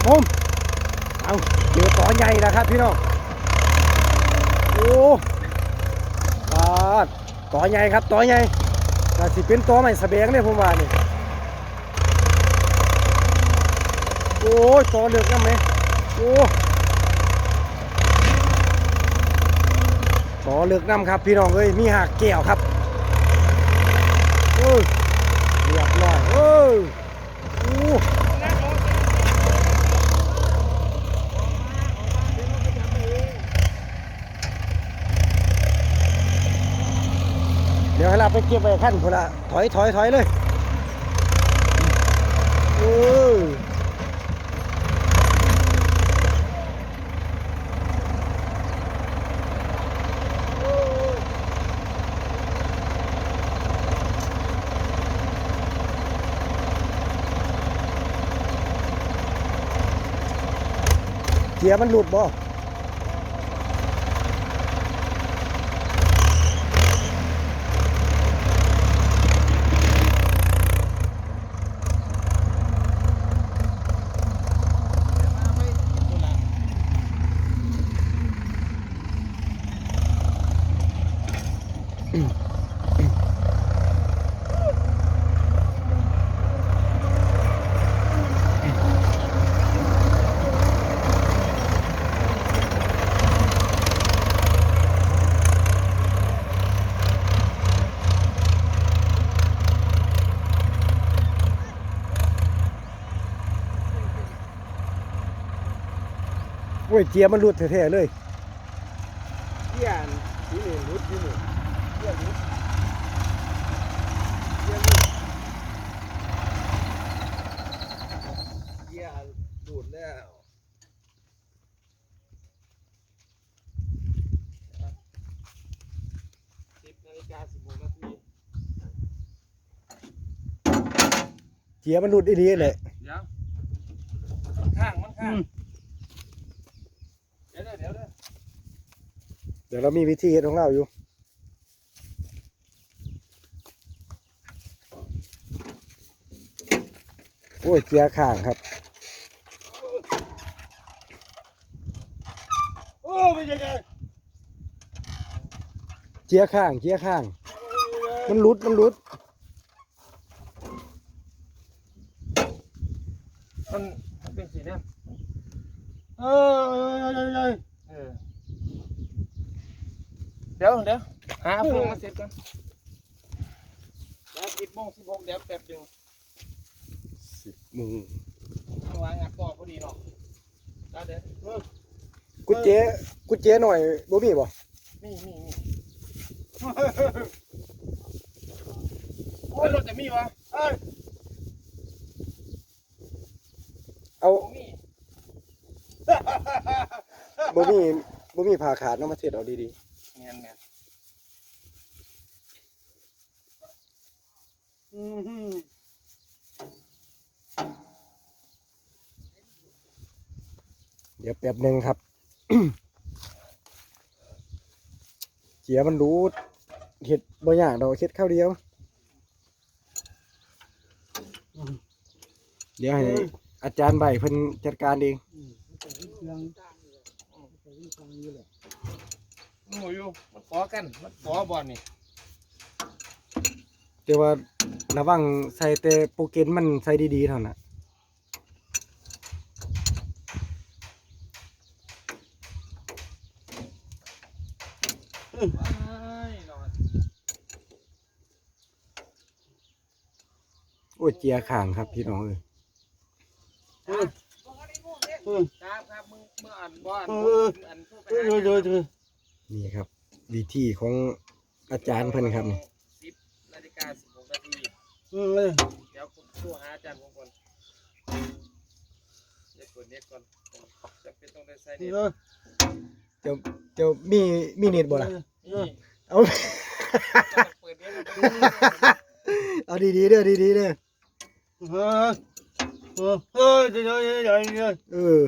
ครับผม เอาเจอต่อใหญ่นะครับพี่น้อง โอ้ปาดต่อใหญ่ครับต่อใหญ่แต่สิเป็นต่อใหม่สะเบียงเนี่ยผมว่านี่โอ้ยต่อเลือกยังไหมโอ้ต่อเลือกน้ำครับ พี่น้องเอ้ยมีหักแก้วครับโอ้ยเรียบร้อยโอ้ยโอ้ เดี๋ยวให้เรา ไปเก็บไว้ขั้นคนละถอยถอยถอยเลยเออเกียร์มันหลุดบ่ โอ้ยเกียมันหลุดแท้ๆเลยเกียร์นี่นี่รุดนี่นี่เกียร์รุดเกียร์รุดเกียร์ดูดแล้วสิบนาฬิ กาสิบหกนาทีเกียร์มันหลุดดีๆเลยเดี๋ยวมันข้างมันข้างเดี๋ยวเดี๋ยวเดี๋ยวเดี๋ยวเดี๋ยวเรามีวิธีเฮ็ดของเราอยู่โอ้ยเกียร์ข้างครับ โอ้ไม่ใช่ไง เกียร์ข้างเกียร์ข้าง มันหลุดมันหลุด มันมันเป็นสีเนี่ยเออเออเดี๋ยวเดี๋ยวหาพวงมาเสร็จก่อนแล้วสิบโมงสิบหกเดี๋ยวแป๊บเดียวสิบโมือเอาวางงัดต่อพอดีเนาะแล้วเดี๋ยวเออกุญแจกุญแจหน่อยบ่มีบ่นี่นี่นี่ โอ้ยรถจะมีวะเอ้ยเอามีบ่มีบ่มีผ่าขาดเนาะมาเทศเอาดีเงี้ยเงี้ยๆเดี๋ยวแป๊บหนึงครับเกียมันหลุด เฮ็ดบ่ยากดอกเฮ็ดข้าวเดียว เดี๋ยวให้อาจารย์ใบเพิ่นจัดการเองหมูอยู่มันขอกัน มันขอบอลนี่แต่ว่าระวังใส่แต่โปรเกนมันใส่ดีๆเท่านั้นไม่นอน โอ้ยเจียข้างครับพี่น้องเอ้ยครับครับมึงเมื่ออ่านบอลอันผู้ไปหานี่ครับ วิธีของอาจารย์เพิ่นครับนี่สิบนาฬิกาสิบหกนาทีเออเดี๋ยวผมโทรหาอาจารย์ผมก่อนเดี๋ยวกดเน็ตก่อนจำเป็นต้องได้ใช้เน็ตเจ้าเจ้ามีมีเน็ตบ่ล่ะนี่เอาต้องเปิดเน็ต แล้วเอาดีๆเด้อดีๆเด้อเออ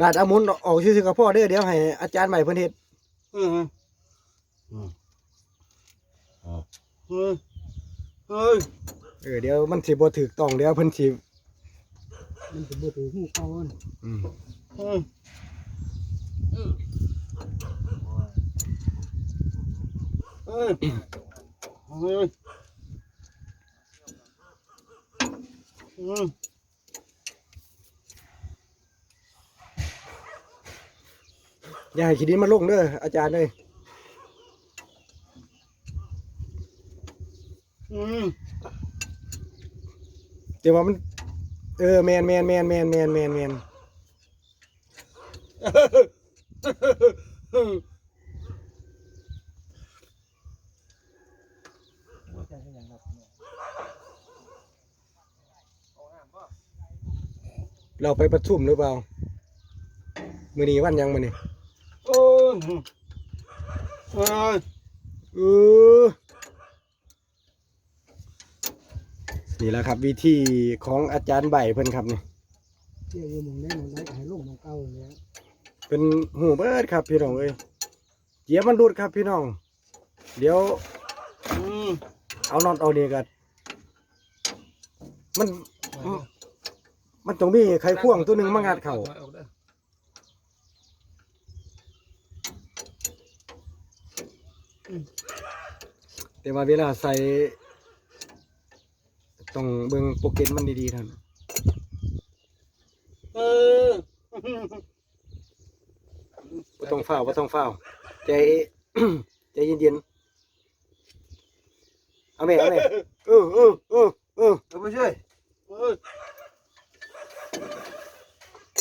ลาดเอาหมุนออกซื่อๆกับพ่อเด้อเดี๋ยวให้อาจารย์ใหม่เพิ่นเฮ็ดเฮ้ยเออเดี๋ยวมันสิบ่ถูกต้องเดี๋ยวเพิ่นสิมันจะบ่ถือหูเก่าอันอืมอืมอืมเอ้ยเอ้ย อืมอย่าให้ขี้ดินมันลงเด้ออาจารย์เอ้ยอืมแต่ว่ามัน เออแมนแมนแมนแมนแมนแมนแมน เราไปประชุมหรือเปล่า มื้อนี้วันหยังมื้อนี้โอ้ยเอ้ยเออนี่แหละครับ วิธีของอาจารย์ใบเพิ่นครับนี่เที่ยวอยู่หมองได้หมองได้ให้ลงหมองเก่าเลยเป็นหูเบิดครับพี่น้องเอ้ยเกียร์มันรุดครับพี่น้อง เดี๋ยวอืมเอาน็อตเอานี่กันมัน มันต้องมีไขควงตัวหนึ่งมางัดเข่าแต่ว่าเวลาใส่ต้องเบิ่งโปรเกตมันดีๆเท่านั้นเออบ่ต้องเฝ้าวบ่ต้องเฝ้าวใจใจเย็นๆเอาแม่เอาแม่เออเออเออเออเอาไปช่วยเอ้ย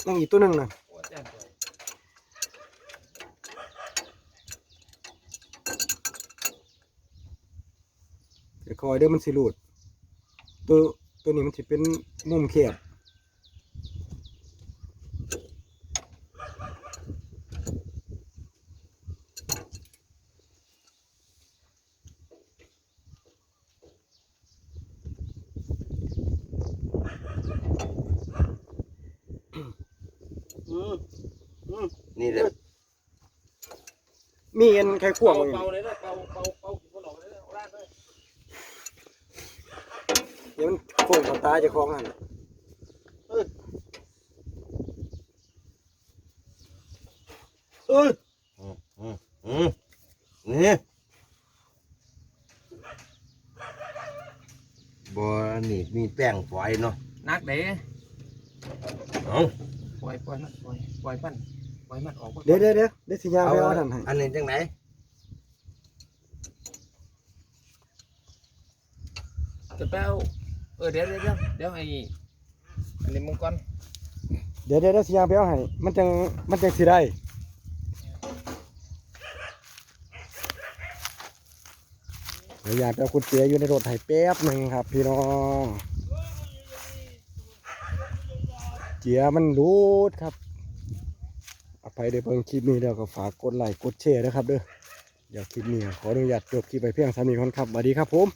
นั่งอีกตัวหนึงน่ะเดี๋ยวคอยเด้อมันสิหลุดตัวตัวนี้มันสิเป็นมุมแคบ นี่แหละมีเอ็นไขควงเป่าอยู่เป่าเลยนะเป่าเป่าเป่ากินคนออกเลยนะเอาลาดเลยเดี๋ยวมันโค้งเข้าตาเจะคล้าของหันเอ้ยอืมอืมอืมนี่บ่นี่มีแป้งฝอยเนาะนักเด้เอาป ล่อยปล่อยมันปล่อยปล่อยมันปล่อยมันออกก่อนเดี๋ยวเดี๋ยวเดี๋ยวเดี๋ยวสิยางไปเอาทันให้อันนี้จังไหนจะแป้วเออเดี๋ยวเดี๋ยวเดี๋ยวเดี๋ยวไอ้อันนี้มึงก่อนเดี๋ยวเดี๋ยวเดี๋ยวสิยางไปเอาให้มันจังมันจังสิได้เดี๋ยวอยากไปเอากุญแจอยู่ในรถให้แป๊บหนึ่งครับ พี่น้อง เจียมันรูดครับอภัยได้เพิ่งคลิปนี้แล้วก็ฝากกดไลค์กดแชร์นะครับเด้อเดี๋ยวคลิปนี้ขออนุญาตจบคลิปไปเพียงเท่านี้ก่อนครับสวัสดีครับผม